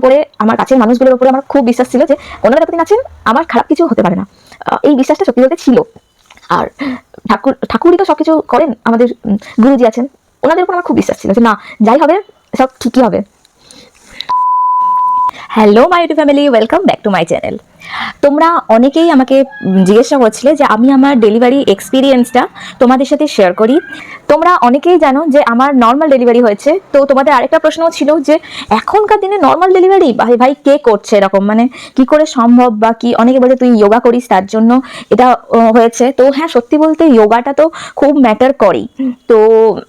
উপরে আমার কাছের মানুষগুলোর উপরে আমার খুব বিশ্বাস ছিল যে ওনারা যতদিন আছেন, আমার খারাপ কিছু হতে পারে না। এই বিশ্বাসটা সত্যি বলতে ছিল। আর ঠাকুর, ঠাকুরই তো সবকিছু করেন, আমাদের গুরুজি আছেন, ওনাদের উপর আমার খুব বিশ্বাস ছিল যে না, যাই হবে, সব ঠিকই হবে। Hello my family welcome back to my channel তোমরা অনেকেই আমাকে জিজ্ঞাসা করছিলে যে আমি আমার ডেলিভারি এক্সপিরিয়েন্সটা তোমাদের সাথে শেয়ার করি। তোমরা অনেকেই জানো যে আমার নর্মাল ডেলিভারি হয়েছে। তো তোমাদের আরেকটা প্রশ্ন ছিল যে এখনকার দিনে নর্মাল ডেলিভারি ভাই ভাই, কে করছে এরকম? মানে কি করে সম্ভব বা কি? অনেকে বলে তুই যোগা করিস, তার জন্য এটা হয়েছে। তো হ্যাঁ সত্যি বলতে যোগাটা তো খুব ম্যাটার করেই। তো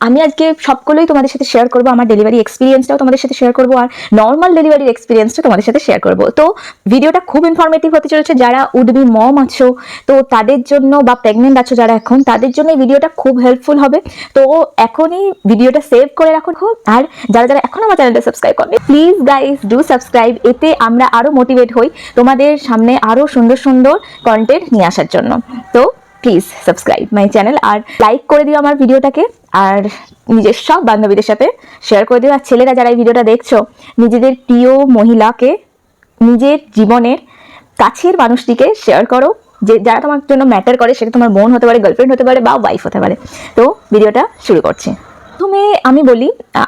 আমি আজকে সবগুলোই তোমাদের সাথে শেয়ার করব, আমার ডেলিভারি এক্সপিরিয়েন্সটাও তোমাদের সাথে শেয়ার করব, আর নর্মাল ডেলিভারির এক্সপিরিয়েন্সটা তোমাদের সাথে শেয়ার করব। তো ভিডিওটা খুব ইনফরমেটিভ হতে চলেছে, যারা উডবি মম আছো, তো তাদের জন্য বা প্রেগনেন্ট আছো যারা এখন, তাদের জন্য এই ভিডিওটা খুব হেল্পফুল হবে। তো এখনই ভিডিওটা সেভ করে রাখুন আর যারা যারা এখন আমার চ্যানেলটা সাবস্ক্রাইব করবে প্লিজ গাইস ডু সাবস্ক্রাইব এতে আমরা আরও মোটিভেট হই তোমাদের সামনে আরও সুন্দর সুন্দর কন্টেন্ট নিয়ে আসার জন্য। তো প্লিজ সাবস্ক্রাইব মাই চ্যানেল আর লাইক করে দিও আমার ভিডিওটাকে আর নিজের সব বান্ধবীদের সাথে শেয়ার করে দিও। আর ছেলেরা যারা এই ভিডিওটা দেখছ, নিজেদের প্রিয় মহিলাকে নিজের জীবনের কাছের মানুষটিকে শেয়ার করো। যে, যারা তোমার জন্য ম্যাটার করে, সেটা তোমার বোন হতে পারে গার্লফ্রেন্ড হতে পারে, বা ওয়াইফ হতে পারে। তো ভিডিওটা শুরু করছি। প্রথমে আমি বলি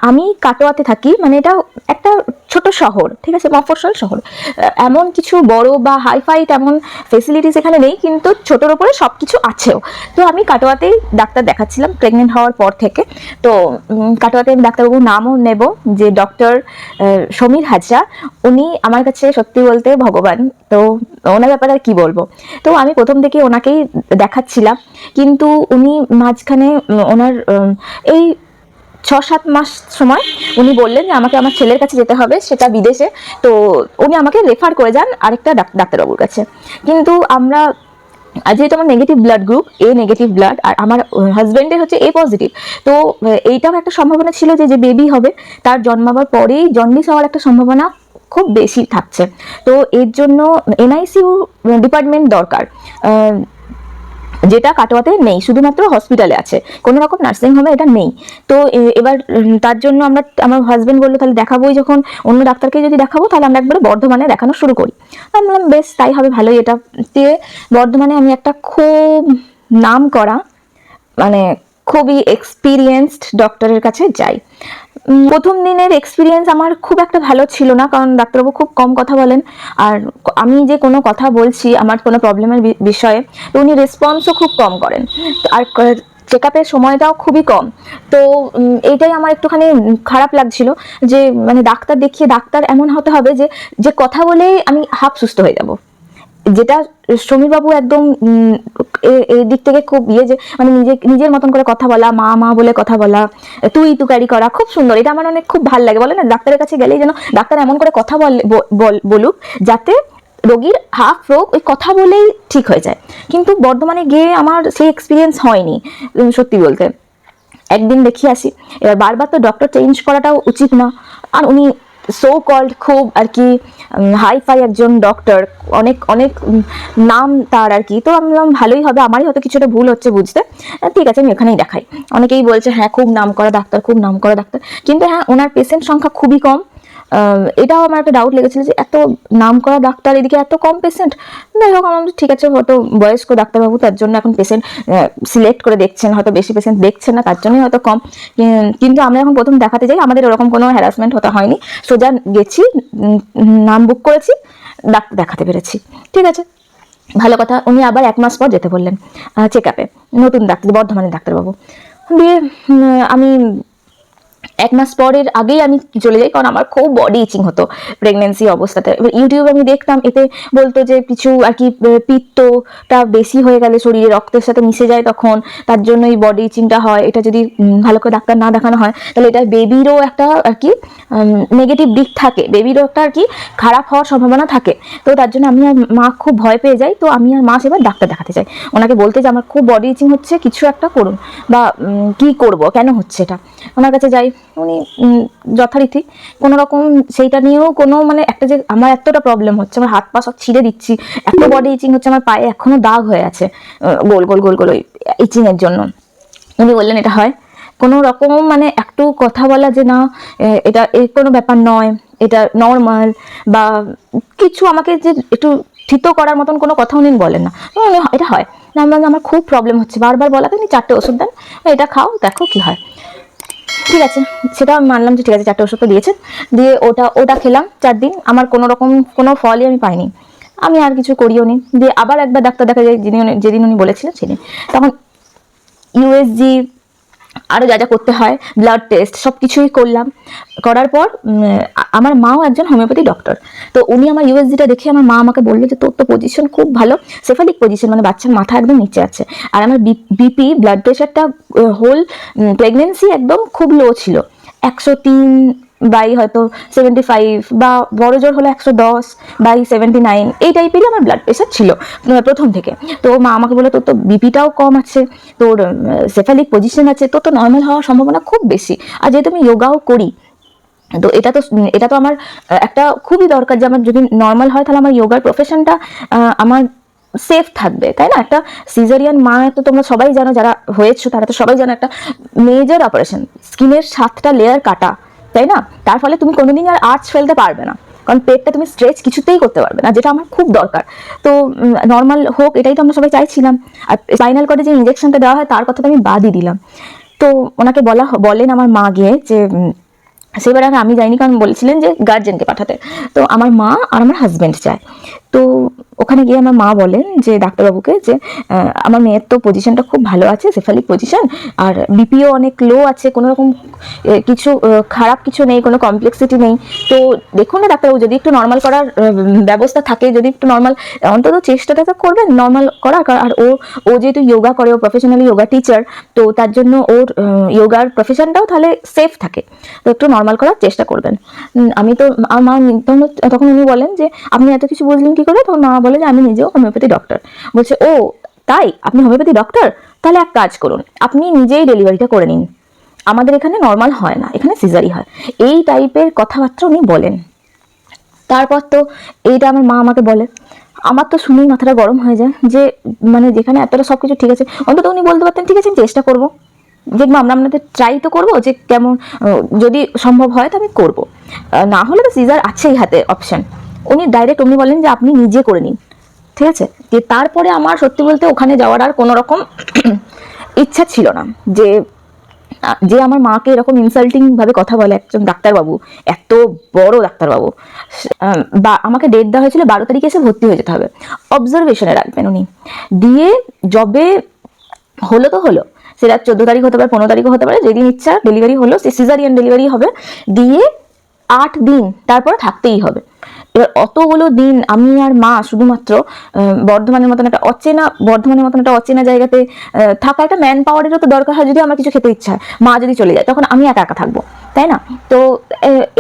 আমি কাটোয়াতে থাকি মানে এটা একটা ছোট শহর, ঠিক আছে মফস্বল শহর। এমন কিছু বড় বা হাইফাই তেমন ফেসিলিটিস এখানে নেই, কিন্তু ছোটোর ওপরে সব কিছু আছেও। তো আমি কাটোয়াতেই ডাক্তার দেখাচ্ছিলাম প্রেগনেন্ট হওয়ার পর থেকে। তো কাটোয়াতে আমি ডাক্তারবাবুর নামও নেব, যে ডক্টর সমীর হাজরা। উনি আমার কাছে সত্যি বলতে ভগবান। তো ওনার ব্যাপারে আর কি বলব? তো আমি প্রথম থেকে ওনাকেই দেখাচ্ছিলাম, কিন্তু উনি মাঝখানে ওনার এই ছ সাত মাস সময় উনি বললেন যে আমাকে আমার ছেলের কাছে যেতে হবে, সেটা বিদেশে। তো উনি আমাকে রেফার করে যান আরেকটা ডাক- ডাক্তারবাবুর কাছে। কিন্তু আমরা, যেহেতু আমার negative blood group A negative blood আর আমার হাজব্যান্ডের হচ্ছে এ পজিটিভ তো এইটাও একটা সম্ভাবনা ছিল যে যে বেবি হবে, তার জন্মাবার পরেই জন্ডিস হওয়ার একটা সম্ভাবনা খুব বেশি থাকছে। তো এর জন্য এনআইসিউ ডিপার্টমেন্ট দরকার। যেটা কাটোয়াতে নেই, শুধুমাত্র হসপিটালে আছে। কোনো রকম নার্সিং হোমে এটা নেই। তো এবার তার জন্য আমরা, আমার হাজব্যান্ড বলল, তাহলে দেখাবোই যখন অন্য ডাক্তারকে যদি দেখাবো, তাহলে আমরা একবারে বর্ধমানে দেখানো শুরু করি। আমি বললাম, বেশ, তাই হবে, ভালোই। এটা দিয়ে বর্ধমানে আমি একটা খুব নাম করা মানে খুবই এক্সপিরিয়েন্সড ডক্টরের কাছে যাই। প্রথম দিনের এক্সপিরিয়েন্স আমার খুব একটা ভালো ছিল না, কারণ ডাক্তারবাবু খুব কম কথা বলেন। আর আমি যে কোনো কথা বলছি, আমার কোনো প্রবলেমের বিষয়ে, তো উনি রেসপন্সও খুব কম করেন। আর চেক আপের সময়টাও খুবই কম। তো এইটাই আমার একটুখানি খারাপ লাগছিল যে মানে ডাক্তার দেখিয়ে ডাক্তার এমন হতে হবে যে যে কথা বলেই আমি হাফ সুস্থ হয়ে যাব। যেটা সমীরবাবু একদম এই দিক থেকে খুব ইয়ে যে মানে নিজে, নিজের মতন করে কথা বলা, মা মা বলে কথা বলা, তুই তুকারি করা খুব সুন্দর। এটা আমার অনেক খুব ভালো লাগে। বলে না, ডাক্তারের কাছে গেলেই যেন ডাক্তার এমন করে কথা বলে বলুক যাতে রোগীর হাফ রোগ ওই কথা বলেই ঠিক হয়ে যায়। কিন্তু বর্ধমানে গিয়ে আমার সেই এক্সপিরিয়েন্স হয়নি সত্যি বলতে। একদিন দেখিয়ে আসি। এবার বারবার তো ডক্টর চেঞ্জ করাটাও উচিত না। আর উনি সো কল্ড খুব আর কি হাইফাই একজন ডক্টর অনেক অনেক নাম তার আর কি। তো আমি বললাম, ভালোই হবে, আমারই হয়তো কিছুটা ভুল হচ্ছে বুঝতে। ঠিক আছে, আমি ওখানেই দেখাই। অনেকেই বলছে হ্যাঁ খুব নাম করা ডাক্তার খুব নাম করা ডাক্তার কিন্তু হ্যাঁ ওনার পেশেন্ট সংখ্যা খুবই কম। এটাও আমার একটা ডাউট লেগেছিল যে এত নাম করা ডাক্তার এদিকে এত কম পেশেন্ট যাই হোক, আমার ঠিক আছে, হয়তো বয়স্ক ডাক্তারবাবু তার জন্য এখন পেশেন্ট সিলেক্ট করে দেখছেন, হয়তো বেশি পেশেন্ট দেখছেন না, তার জন্যই হয়তো কম। কিন্তু আমরা এখন প্রথম দেখাতে যাই, আমাদের ওরকম কোনো হ্যারাসমেন্ট হতে হয়নি। সোজা গেছি নাম বুক করেছি, ডাক্তার দেখাতে পেরেছি। ঠিক আছে? ভালো কথা, উনি আবার এক মাস পর যেতে বললেন চেক আপে নতুন ডাক্তার, বর্ধমানের ডাক্তারবাবু। দিয়ে আমি এক মাস পরের আগেই আমি চলে যাই, কারণ আমার খুব বডি ইচিং হতো প্রেগনেন্সি অবস্থাতে। এবার ইউটিউবে আমি দেখতাম, এতে বলতো যে কিছু আর কি পিত্তটা বেশি হয়ে গেলে শরীরে রক্তের সাথে মিশে যায় তখন, তার জন্য এই বডি ইচিংটা হয়। এটা যদি ভালো করে ডাক্তার না দেখানো হয়, তাহলে এটা বেবিরও একটা আর কি নেগেটিভ দিক থাকে। বেবিরও একটা আর কি খারাপ হওয়ার সম্ভাবনা থাকে। তো তার জন্য আমি আর মা খুব ভয় পেয়ে যাই, তো আমি আর মা সেবার ডাক্তার দেখাতে চাই ওনাকে বলতে যে আমার খুব বডি ইচিং হচ্ছে, কিছু একটা করুন। বা কি করব, কেন হচ্ছে এটা? ওনার কাছে যাই, উনি যথারীতি কোনো রকম সেইটা নিয়েও কোনো মানে একটা যে আমার এতটা প্রবলেম হচ্ছে, আমার হাত পা সব ছিঁড়ে দিচ্ছি, এত বডি ইচিং হচ্ছে, আমার পায়ে এখনও দাগ হয়ে আছে গোল গোল গোল গোল ওই ইচিংয়ের জন্য। উনি বললেন, এটা হয়। কোনো রকম মানে একটু কথা বলা যে, না এটা এর কোনো ব্যাপার নয়, এটা নর্মাল বা কিছু আমাকে যে একটু থিত করার মতন কোনো কথা উনি বলেন না। এটা হয়। না আমি আমার খুব প্রবলেম হচ্ছে, বারবার বলাতে উনি চারটে ওষুধ দেন, এটা খাও, দেখো কি হয়। ঠিক আছে সেটা আমি মানলাম যে ঠিক আছে, চারটে ওষুধ তো দিয়েছে। দিয়ে ওটা ওটা খেলাম চার দিন। আমার কোনো রকম, কোনো ফলই আমি পাইনি। আমি আর কিছু করিও নি। দিয়ে আবার একবার ডাক্তার দেখা যায় যিনি উনি- যেদিন উনি বলেছিলেন সেদিন। তখন ইউএসজি আরও যা যা করতে হয় ব্লাড টেস্ট সব কিছুই করলাম। করার পর আমার মাও একজন হোমিওপ্যাথি ডক্টর তো উনি আমার ইউএসজিটা দেখে আমার মা আমাকে বলল যে, তোর তো পজিশন খুব ভালো সেফালিক পজিশন মানে বাচ্চার মাথা একদম নিচে আছে। আর আমার বিপি ব্লাড প্রেশারটা হোল প্রেগনেন্সি একদম খুব লো ছিল। একশো তিন বাই হয়তো সেভেন্টি ফাইভ বা বড় জোর হলো একশো দশ বাই সেভেন্টি নাইন এই টাইপেরই আমার ব্লাড প্রেশার ছিল প্রথম থেকে। তো মা আমাকে বলে তোর তো বিপিটাও কম আছে, তোর সেফালিক পজিশন আছে, তোর তো নর্মাল হওয়ার সম্ভাবনা খুব বেশি। আর যেহেতু আমি যোগাও করি, তো এটা তো এটা তো আমার একটা খুবই দরকার যে আমার যদি নর্মাল হয়, তাহলে আমার যোগার প্রফেশনটা আমার সেফ থাকবে, তাই না? একটা সিজারিয়ান মা, তো তোমরা সবাই জানো, যারা হয়েছো, তারা তো সবাই জানো, একটা মেজর অপারেশন স্কিনের সাতটা লেয়ার কাটা। তাই না? তার ফলে তুমি কোনোদিন আর আর্চ ফেলতে পারবে না। কারণ পেটটা তুমি স্ট্রেচ কিছুতেই করতে পারবে না, যেটা আমার খুব দরকার। তো নর্মাল হোক, এটাই তো আমরা সবাই চাইছিলাম। আর স্পাইনাল কর্ডে যে ইঞ্জেকশনটা দেওয়া হয়, তার কথা তো আমি বাদই দিলাম। তো, ওনাকে বলা বলেন আমার মা গিয়ে যে সেবার আর আমি যাইনি, কারণ বলছিলেন যে গার্জেনকে পাঠাতে। তো, আমার মা আর আমার হাজব্যান্ড যায় তো ওখানে গিয়ে আমার মা বলেন যে, ডাক্তারবাবুকে যে আমার মেয়ের তো পজিশনটা খুব ভালো আছে সেফালিক পজিশন আর বিপিও অনেক লো আছে, কোনো রকম কিছু খারাপ কিছু নেই, কোনো কমপ্লেক্সিটি নেই। তো দেখুন না ডাক্তারবাবু, যদি একটু নর্মাল করার ব্যবস্থা থাকে, যদি একটু নর্মাল অন্তত চেষ্টাটা তো করবেন নর্মাল করার কার- আর ও ও যেহেতু যোগা করে, ও প্রফেশনালি যোগা টিচার তো তার জন্য ওর যোগার প্রফেশনটাও তাহলে সেফ থাকে। তো একটু নর্মাল করার চেষ্টা করবেন। আমি তো আমার তখন উনি বলেন যে, আপনি এত কিছু বুঝলেন কি করে? তখন মা বলে যে আমি নিজেও হোমিওপ্যাথি ডক্টর বলছে, ও, তাই? আপনি হোমিওপ্যাথি ডক্টর তাহলে এক কাজ করুন, আপনি নিজেই ডেলিভারিটা করে নিন। আমাদের এখানে নর্মাল হয় না, এখানে সিজারি হয়। এই টাইপের কথাবার্তা উনি বলেন। তারপর তো এইটা আমার মা আমাকে বলে, আমার তো শুনেই মাথাটা গরম হয়ে যায় যে মানে যেখানে এতটা সব কিছু ঠিক আছে, অন্তত উনি বলতে পারতেন, ঠিক আছে, আমি চেষ্টা করব। দেখব আমরা আপনাদের ট্রাই তো করব যে কেমন যদি সম্ভব হয় তো আমি করব। না হলে তো সিজার আছেই হাতে অপশন উনি ডাইরেক্ট উনি বলেন যে আপনি নিজে করে নিন। ঠিক আছে? যে তারপরে আমার সত্যি বলতে ওখানে যাওয়ার আর কোনো রকম ইচ্ছা ছিল না। যে যে আমার মাকে এরকম ইনসাল্টিং ভাবে কথা বলে একজন ডাক্তারবাবু, এত বড় ডাক্তারবাবু বা আমাকে ডেট দেওয়া হয়েছিল বারো তারিখে এসে ভর্তি হয়ে যেতে হবে। অবজারভেশনে রাখবেন উনি। দিয়ে জবে হলো তো হলো। সেটা চোদ্দ তারিখ হতে পারে, পনেরো তারিখও হতে পারে, যেদিন ইচ্ছা ডেলিভারি হলো, সে সিজারিয়ান ডেলিভারি হবে। দিয়ে আট দিন তারপরে থাকতেই হবে। এবার অতগুলো দিন আমি আর মা শুধুমাত্র বর্ধমানের মতন একটা অচেনা, বর্ধমানের মতন একটা অচেনা জায়গাতে থাকা একটা ম্যান পাওয়ারেরও তো দরকার হয় যদি আমার কিছু খেতে ইচ্ছা হয়। মা যদি চলে যায়, তখন আমি একা একা থাকব, তাই না? তো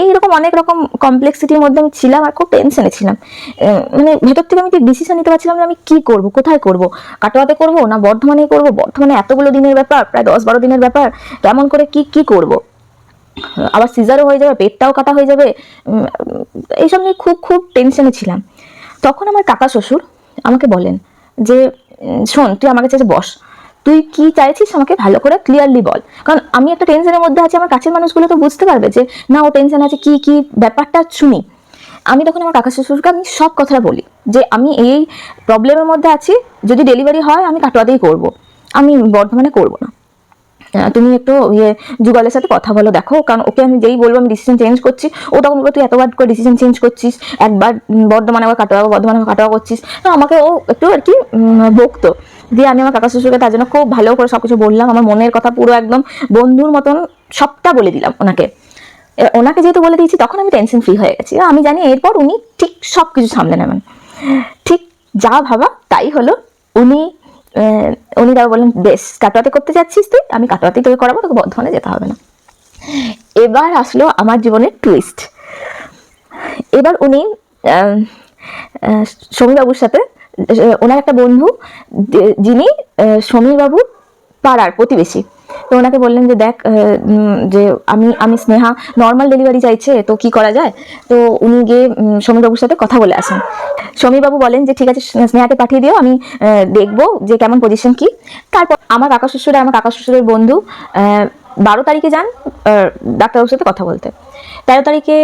এইরকম অনেক রকম কমপ্লেক্সিটির মধ্যে আমি ছিলাম আর খুব টেনশনে ছিলাম। মানে ভেতর থেকে আমি ডিসিশন নিতে পারছিলাম যে আমি কি করব, কোথায় করব? কাটোয়াতে করব না বর্ধমানে করব? বর্ধমানে এতগুলো দিনের ব্যাপার, প্রায় দশ বারো দিনের ব্যাপার, কেমন করে কি কি করব? আবার সিজারও হয়ে যাবে, পেটটাও কাটা হয়ে যাবে এইসব নিয়ে খুব খুব টেনশনে ছিলাম। তখন আমার কাকা শ্বশুর আমাকে বলেন যে শোন, তুই আমার কাছে বস। তুই কি চাইছিস আমাকে ভালো করে ক্লিয়ারলি বল। কারণ আমি একটা টেনশনের মধ্যে আছি, আমার কাছের মানুষগুলো তো বুঝতে পারবে যে, না, ও টেনশন আছে, কি কি ব্যাপারটা শুনি। আমি তখন আমার কাকা শ্বশুরকে আমি সব কথাটা বলি যে, আমি এই প্রবলেমের মধ্যে আছি, যদি ডেলিভারি হয়, আমি কাটোয়াতেই করব। আমি বর্ধমানে করব না। তুমি একটু ইয়ে যুগলের সাথে কথা বলো, দেখো। কারণ ওকে আমি যেই বলব, আমি ডিসিশন চেঞ্জ করছি। ও তখন তুই এতবার করে ডিসিশন চেঞ্জ করছিস? একবার বর্ধমানে আবার কাটোয়া, বর্ধমানে কাটোয়া করছিস? আমাকে ও একটু আর কি বকতো। দিয়ে আমি আমার কাকা শ্বশুরকে তার জন্য খুব ভালো করে সব কিছু বললাম। আমার মনের কথা পুরো একদম বন্ধুর মতন সবটা বলে দিলাম ওনাকে। ওনাকে যেহেতু বলে দিয়েছি, তখন আমি টেনশন ফ্রি হয়ে গেছি। আমি জানি এরপর উনি ঠিক সব কিছু সামলে নেবেন। ঠিক যা ভাবা, তাই হলো। উনি উনি তারপর বললেন, বেশ, কাটোয়াতে করতে যাচ্ছিস তুই, আমি কাটোয়াতেই তোকে করাবো, তোকে বর্ধমানে যেতে হবে না। এবার আসলো আমার জীবনের টুইস্ট এবার উনি সমীরবাবুর সাথে ওনার একটা বন্ধু যিনি সমীরবাবুর পাড়ার প্রতিবেশী। তো ওনাকে বললেন যে, দেখ যে আমি আমি স্নেহা নর্মাল ডেলিভারি চাইছে, তো কি করা যায়? তো উনি গিয়ে সমীরবাবুর সাথে কথা বলে আসেন। সমীরবাবু বলেন যে, ঠিক আছে স্নেহাকে পাঠিয়ে দিও, আমি দেখব যে কেমন পজিশন কি। তারপর আমার কাকা শ্বশুরে, আমার কাকা শ্বশুরের বন্ধু বারো তারিখে যান ডাক্তারবাবুর সাথে কথা বলতে। তেরো তারিখে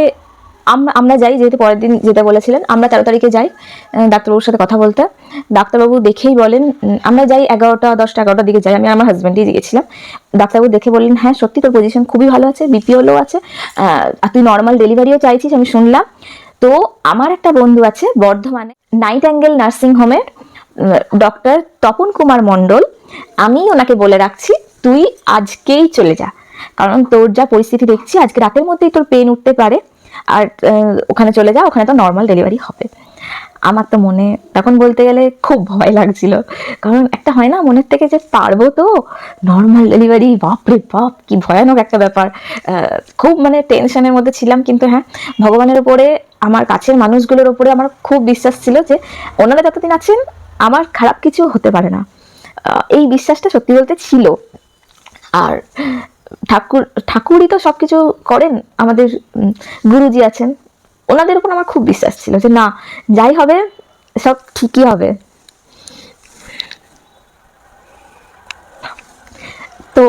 আমরা যাই, যেহেতু পরের দিন যেতে বলেছিলেন, আমরা তেরো তারিখে যাই ডাক্তারবাবুর সাথে কথা বলতে। ডাক্তারবাবু দেখেই বলেন আমরা যাই এগারোটা, দশটা এগারোটার দিকে যাই, আমি আমার হাজব্যান্ডই গিয়েছিলাম। ডাক্তারবাবু দেখে বললেন হ্যাঁ সত্যি তোর পজিশন খুবই ভালো আছে বিপিও লো আছে আর তুই নর্মাল ডেলিভারিও চাইছিস, আমি শুনলাম। তো আমার একটা বন্ধু আছে, বর্ধমানে নাইট অ্যাঙ্গেল নার্সিং হোমের ডক্টর তপন কুমার মণ্ডল। আমি ওনাকে বলে রাখছি, তুই আজকেই চলে যা। কারণ তোর যা পরিস্থিতি দেখছি, আজকে রাতের মধ্যেই তোর পেন উঠতে পারে। আর ওখানে চলে যা ওখানে তো নর্মাল ডেলিভারি হবে। আমার তো মনে, তখন বলতে গেলে খুব ভয় লাগছিল। কারণ একটা হয় না, মনের থেকে যে পারব তো নর্মাল ডেলিভারি বাপরে বাপ, কি ভয়ানক একটা ব্যাপার। খুব মানে টেনশনের মধ্যে ছিলাম, কিন্তু হ্যাঁ ভগবানের উপরে, আমার কাছের মানুষগুলোর উপরে আমার খুব বিশ্বাস ছিল যে, ওনারা যতদিন আছেন, আমার খারাপ কিছু হতে পারে না। এই বিশ্বাসটা সত্যি বলতে ছিল। আর ঠাকুর, ঠাকুরই তো সবকিছু করেন, আমাদের গুরুজি আছেন। ওনাদের উপর আমার খুব বিশ্বাস ছিল যে না, যাই হবে, সব ঠিকই হবে। তো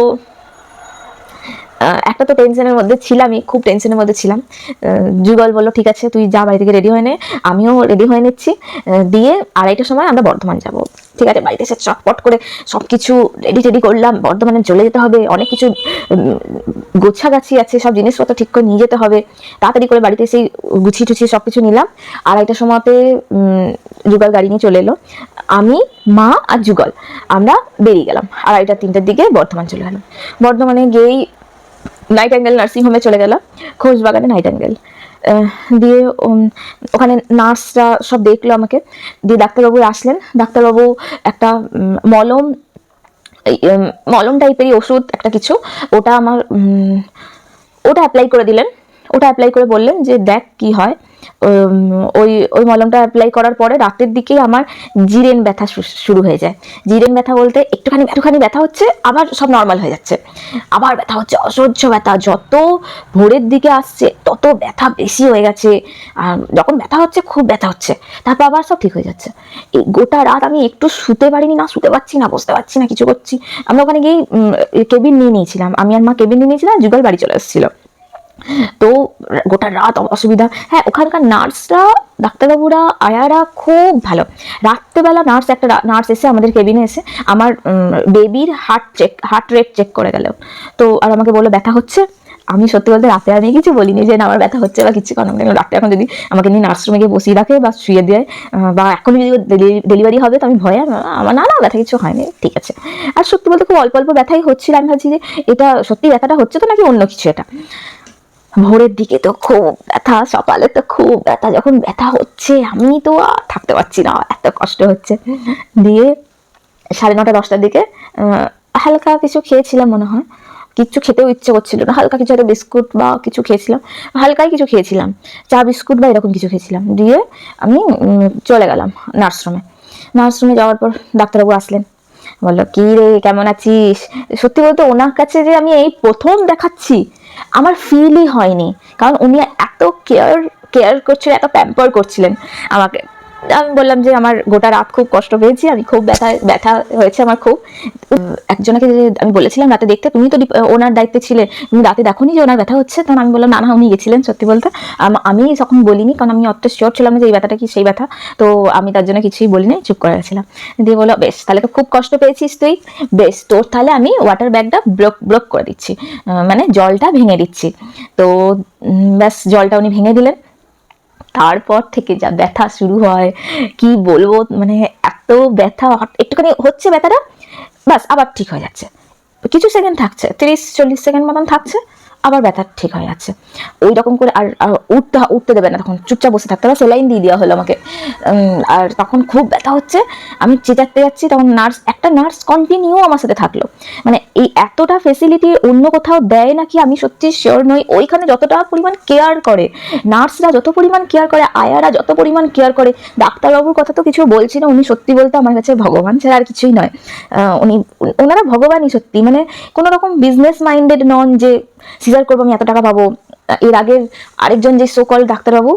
একটা তো টেনশনের মধ্যে ছিলামই, খুব টেনশনের মধ্যে ছিলাম। যুগল বলল, ঠিক আছে, তুই যা বাড়ি থেকে রেডি হয়ে নে, আমিও রেডি হয়ে নিচ্ছি। দিয়ে আড়াইটার সময় আমরা বর্ধমান যাব। ঠিক আছে, বাড়িতে এসে চটপট করে সব কিছু রেডি টেডি করলাম। বর্ধমানে চলে যেতে হবে, অনেক কিছু গোছাগাছি আছে, সব জিনিসপত্র ঠিক করে নিয়ে যেতে হবে। তাড়াতাড়ি করে বাড়িতে এসেই গুছিয়ে টুছিয়ে সব কিছু নিলাম। আড়াইটার সময়তে যুগল গাড়ি নিয়ে চলে এলো। আমি, মা আর যুগল, আমরা বেরিয়ে গেলাম। আড়াইটা, তিনটের দিকে বর্ধমান চলে গেলাম বর্ধমানে গিয়েই নাইট অ্যাঙ্গেল নার্সিং হোমে চলে গেলাম খোঁজবাগানে নাইট অ্যাঙ্গেল দিয়ে ওখানে নার্সরা সব দেখল আমাকে। দিয়ে ডাক্তারবাবু আসলেন। ডাক্তারবাবু একটা মলম মলম টাইপেরই ওষুধ, একটা কিছু, ওটা আমার ওটা অ্যাপ্লাই করে দিলেন। ওটা অ্যাপ্লাই করে বললেন যে দেখ কি হয়। ওই ওই মলমটা অ্যাপ্লাই করার পরে রাতের দিকেই আমার জিরেন ব্যথা শুরু হয়ে যায়। জিরেন ব্যথা বলতে একটুখানি একটুখানি ব্যথা হচ্ছে, আবার সব নর্মাল হয়ে যাচ্ছে। আবার ব্যথা হচ্ছে, অসহ্য ব্যথা, যত ভোরের দিকে আসছে, তত ব্যথা বেশি হয়ে গেছে। আর যখন ব্যথা হচ্ছে, খুব ব্যথা হচ্ছে। তারপর আবার সব ঠিক হয়ে যাচ্ছে। এই গোটা রাত আমি একটু শুতে পারিনি, না শুতে পারছি, না বসতে পারছি, না কিছু করছি। আমরা ওখানে গিয়ে কেবিন নিয়ে নিয়েছিলাম। আমি আর মা কেবিন নিয়ে নিয়েছিলাম যুগল বাড়ি চলে এসেছিল। তো গোটা রাত অসুবিধা। হ্যাঁ ওখানকার নার্সরা, ডাক্তারবাবুরা, আয়ারা খুব ভালো। রাত্রেবেলা নার্স, একটা নার্স এসে আমাদের কেবিনে এসে আমার বেবির heart check, heart rate check করে গেল। তো, আর আমাকে বলল, ব্যথা হচ্ছে? আমি সত্যি বলতে রাতে আমি কিছু বলিনি যে আমার ব্যথা হচ্ছে বা কিছু কারণ আমি রাতে এখন যদি আমাকে নিয়ে নার্সরুমে গিয়ে বসিয়ে রাখে বা শুয়ে দেয় বা এখন যদি ডেলিভারি হবে, তো আমি ভয়ে আমার না না, ব্যথা কিছু হয়নি। ঠিক আছে। আর সত্যি বলতে খুব অল্প অল্প ব্যথাই হচ্ছিল। আমি ভাবছি যে, এটা সত্যি ব্যথাটা হচ্ছে তো নাকি অন্য কিছু এটা? ভোরের দিকে তো খুব ব্যথা, সকালে তো খুব ব্যথা, যখন ব্যথা হচ্ছে আমি তো থাকতে পারছি না, এত কষ্ট হচ্ছে। দিয়ে সাড়ে নটা, দশটার দিকে হালকা কিছু খেয়েছিলাম মনে হয়। কিচ্ছু খেতেও ইচ্ছে করছিল না, হালকা কিছু একটা বিস্কুট বা কিছু খেয়েছিলাম, হালকাই কিছু খেয়েছিলাম। চা, বিস্কুট বা এরকম কিছু খেয়েছিলাম। দিয়ে আমি চলে গেলাম নার্সরুমে। নার্সরুমে যাওয়ার পর ডাক্তারবাবু আসলেন। বলল, কি রে, কেমন আছিস? সত্যি বলতে ওনার কাছে যে আমি এই প্রথম দেখাচ্ছি আমার ফিলই হয়নি। কারণ উনি এত কেয়ার কেয়ার করছিলেন এত প্যাম্পার করছিলেন আমাকে। আমি বললাম যে আমার গোটা রাত খুব কষ্ট পেয়েছি, আমি খুব ব্যথা ব্যথা হয়েছে আমার খুব। একজনকে আমি বলেছিলাম রাতে দেখতে, তুমি তো ওনার দায়িত্বে ছিলে, তুমি রাতে দেখোনি যে ওনার ব্যথা হচ্ছে? তখন আমি বললাম, না না, উনি গেছিলেন, সত্যি বলতে। আমি তখন বলিনি, কারণ আমি অত শিওর ছিলাম যে এই ব্যথাটা কি, সেই ব্যথা। তো আমি তার জন্য কিছুই বলিনি চুপ করে গেছিলাম দিয়ে বলল, বেশ, তাহলে তো খুব কষ্ট পেয়েছিস তুই। বেশ, তোর তাহলে আমি ওয়াটার ব্যাগটা ব্লক ব্লক করে দিচ্ছি। মানে জলটা ভেঙে দিচ্ছি। তো ব্যাস, জলটা উনি ভেঙে দিলেন। তারপর থেকে যা ব্যথা শুরু হয়, কি বলব মানে এত ব্যথা, একটুখানি হচ্ছে ব্যথাটা বাস আবার ঠিক হয়ে যাচ্ছে। কিছু সেকেন্ড থাকছে, তিরিশ, চল্লিশ সেকেন্ড মতন থাকছে আবার ব্যথা ঠিক হয়ে যাচ্ছে ওই রকম করে আর উঠতে উঠতে দেবে না, তখন চুপচাপ বসে থাকতে হবে। সেলাইন দিয়ে দেওয়া হলো আমাকে। আর তখন খুব ব্যথা হচ্ছে। আমি চেঁচাতে যাচ্ছি, তখন নার্স একটা নার্স কন্টিনিউ আমার সাথে থাকল। মানে এই এতটা ফেসিলিটি অন্য কোথাও দেয় নাকি আমি সত্যি শিওর নই। ওইখানে যতটা পরিমাণ কেয়ার করে নার্সরা যত পরিমাণ কেয়ার করে, আয়ারা যত পরিমাণ কেয়ার করে, ডাক্তারবাবুর কথা তো কিছু বলছি না, উনি সত্যি বলতে আমার কাছে ভগবান ছাড়া আর কিছুই নয়। উনি ওনারা ভগবানই সত্যি। মানে কোনো রকম বিজনেস মাইন্ডেড নন যে সিজার করব, আমি এত টাকা পাবো। এর আগের আরেকজন যে সোকল ডাক্তারবাবু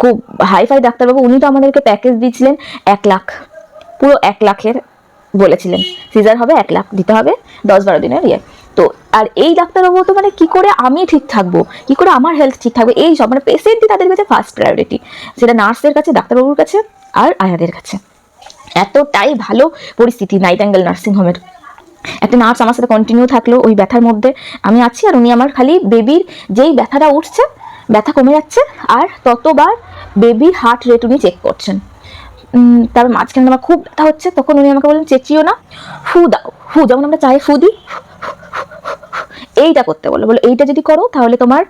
খুব হাইফাই ডাক্তারবাবু, উনি তো আমাদেরকে প্যাকেজ দিয়েছিলেন এক লাখ। পুরো এক লাখের বলেছিলেন। সিজার হবে এক লাখ, দিতে হবে দশ বারো দিনের ইয়ে। তো, আর এই ডাক্তারবাবু তো মানে কি করে আমি ঠিক থাকব? কি করে আমার হেলথ ঠিক থাকবে? এই সব মানে পেশেন্টই তাদের কাছে ফার্স্ট প্রায়োরিটি সেটা নার্সের কাছে, ডাক্তারবাবুর কাছে আর আয়াদের কাছে। এতটাই ভালো পরিস্থিতি নাইট অ্যাঙ্গেল নার্সিং হোমের একটা নার্স আমার সাথে কন্টিনিউ থাকল ওই ব্যথার মধ্যে। আমি আছি আর উনি আমার খালি বেবির যেই ব্যথাটা উঠছে, ব্যথা কমে যাচ্ছে আর ততবার বেবির হার্ট রেট উনি চেক করছেন। তারপর মাঝখানে আমার খুব ব্যথা হচ্ছে, তখন উনি আমাকে বললেন, চেঁচিও না, ফু দাও, ফু যেমন আমরা চায়ে ফু দিই, এইটা করতে বলো বলো এইটা যদি করো তাহলে তোমার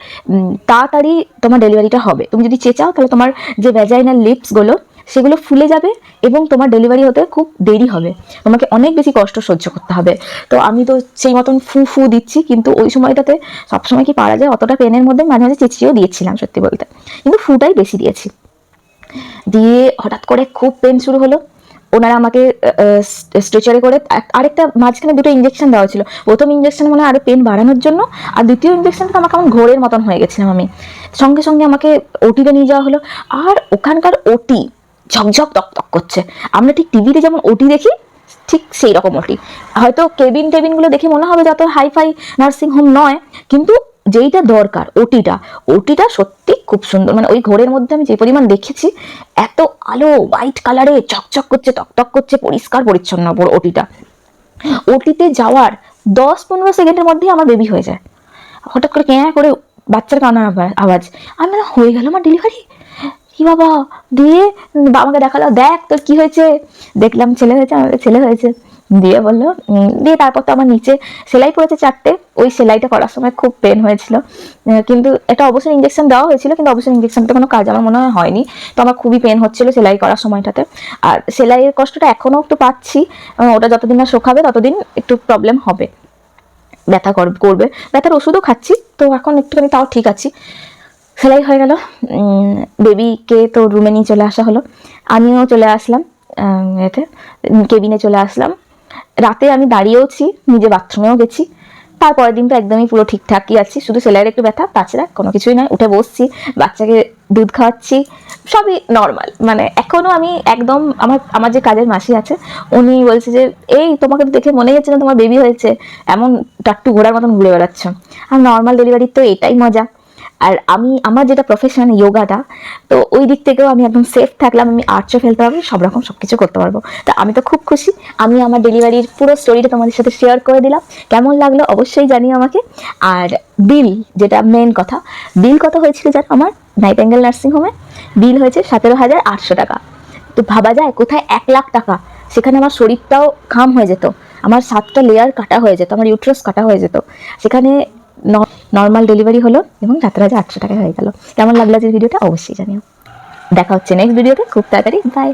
তাড়াতাড়ি তোমার ডেলিভারিটা হবে। তুমি যদি চেঁচাও তাহলে তোমার যে ভ্যাজাইনাল লিপসগুলো সেগুলো ফুলে যাবে এবং তোমার ডেলিভারি হতে খুব দেরি হবে। তোমাকে অনেক বেশি কষ্ট সহ্য করতে হবে। তো আমি তো সেই মতন ফু ফু দিচ্ছি, কিন্তু ওই সময়টাতে সবসময় কি পারা যায়? অতটা পেনের মধ্যে মাঝে মাঝে চেঁচিয়েও দিয়েছিলাম, সত্যি বলতে। কিন্তু ফুটাই বেশি দিয়েছি। দিয়ে হঠাৎ করে খুব পেন শুরু হলো। ওনারা আমাকে স্ট্রেচারে করে আরেকটা মাঝখানে দুটো ইঞ্জেকশন দেওয়া ছিল। প্রথম ইঞ্জেকশন মানে আরও পেন বাড়ানোর জন্য, আর দ্বিতীয় ইঞ্জেকশনটা আমার ঘোরের মতন হয়ে গেছিলাম আমি। সঙ্গে সঙ্গে আমাকে ওটিতে নিয়ে যাওয়া হলো। আর ওখানকার ওটি ঝকঝক তক করছে। আমরা ঠিক টিভিতে যেমন ওটি দেখি, ঠিক সেই রকম ওটি। হয়তো কেবিন টেবিনগুলো দেখে মনে হবে যত হাইফাই নার্সিং হোম নয়, কিন্তু যেইটা দরকার ওটিটা ওটিটা সত্যি খুব সুন্দর। মানে ওই ঘোরের মধ্যে আমি যে পরিমাণ দেখেছি, এত আলো হোয়াইট কালারে চকচক করছে টকটক করছে, পরিষ্কার পরিচ্ছন্ন পুরো ওটিটা। ওটিতে যাওয়ার দশ পনেরো সেকেন্ডের মধ্যেই আমার বেবি হয়ে যায়। হঠাৎ করে ক্যাঁ করে বাচ্চার কান্নার আওয়াজ। আমি হয়ে গেল আমার ডেলিভারি কি বাবা? দিয়ে বাবাকে দেখাল, দেখ তোর কি হয়েছে। দেখলাম ছেলে হয়েছে আমার ছেলে হয়েছে। দিয়ে বলল দিয়ে তারপর তো আমার নিচে সেলাই পড়েছে চারটে। ওই সেলাইটা করার সময় খুব পেন হয়েছিল। কিন্তু একটা অবশ্যই ইঞ্জেকশন দেওয়া হয়েছিল, কিন্তু অবশ্যই ইঞ্জেকশনটা কোনো কাজ আমার মনে হয় হয়নি। তো আমার খুবই পেন হচ্ছিল সেলাই করার সময়টাতে। আর সেলাইয়ের কষ্টটা এখনও একটু পাচ্ছি। ওটা যতদিন না শোকাবে, ততদিন একটু প্রবলেম হবে। ব্যথা কর- করবে। ব্যথার ওষুধও খাচ্ছি, তো এখন একটুখানি তাও ঠিক আছি। সেলাই হয়ে গেল। বেবিকে তো রুমে নিয়ে চলে আসা হলো। আমিও চলে আসলাম এতে কেবিনে চলে আসলাম। রাতে আমি দাঁড়িয়েওছি নিজে বাথরুমেও গেছি। তারপরের দিন তো একদমই পুরো ঠিকঠাকই আছি, শুধু সেলাইয়ের একটু ব্যথা, তাছাড়া কোনো কিছুই নয়। উঠে বসছি, বাচ্চাকে দুধ খাওয়াচ্ছি, সবই নর্মাল মানে এখনও আমি একদম আমার আমার যে কাজের মাসি আছে, উনি বলছে যে, এই, তোমাকে তো দেখে মনে হচ্ছে না তোমার বেবি হয়েছে। এমন টাট্টু ঘোড়ার মতন ঘুরে বেড়াচ্ছ। আর নর্মাল ডেলিভারির তো এটাই মজা। আর আমি, আমার যেটা প্রফেশন যোগাটা তো ওই দিক থেকেও আমি একদম সেফ থাকলাম, আমি আর্টসও ফেলতে পারব, সব রকম সব কিছু করতে পারব। তা আমি তো খুব খুশি, আমি আমার ডেলিভারির পুরো স্টোরিটা তোমাদের সাথে শেয়ার করে দিলাম। কেমন লাগল অবশ্যই জানিও আমাকে। আর বিল যেটা মেন কথা বিল কত হয়েছিল জানো আমার? নাইট অ্যাঙ্গেল নার্সিং হোমে বিল হয়েছে সতেরো হাজার আটশো টাকা। তো ভাবা যায় কোথায় এক লাখ টাকা? সেখানে আমার শরীরটাও খাম হয়ে যেত। আমার সাতটা লেয়ার কাটা হয়ে যেত, আমার ইউট্রাস কাটা হয়ে যেত। সেখানে নর্মাল ডেলিভারি হলো এবং রাতের হাজার আটশো টাকা হয়ে গেল। কেমন লাগল যে ভিডিওটা অবশ্যই জানিও। দেখা হচ্ছে নেক্সট ভিডিওতে খুব তাড়াতাড়ি। বাই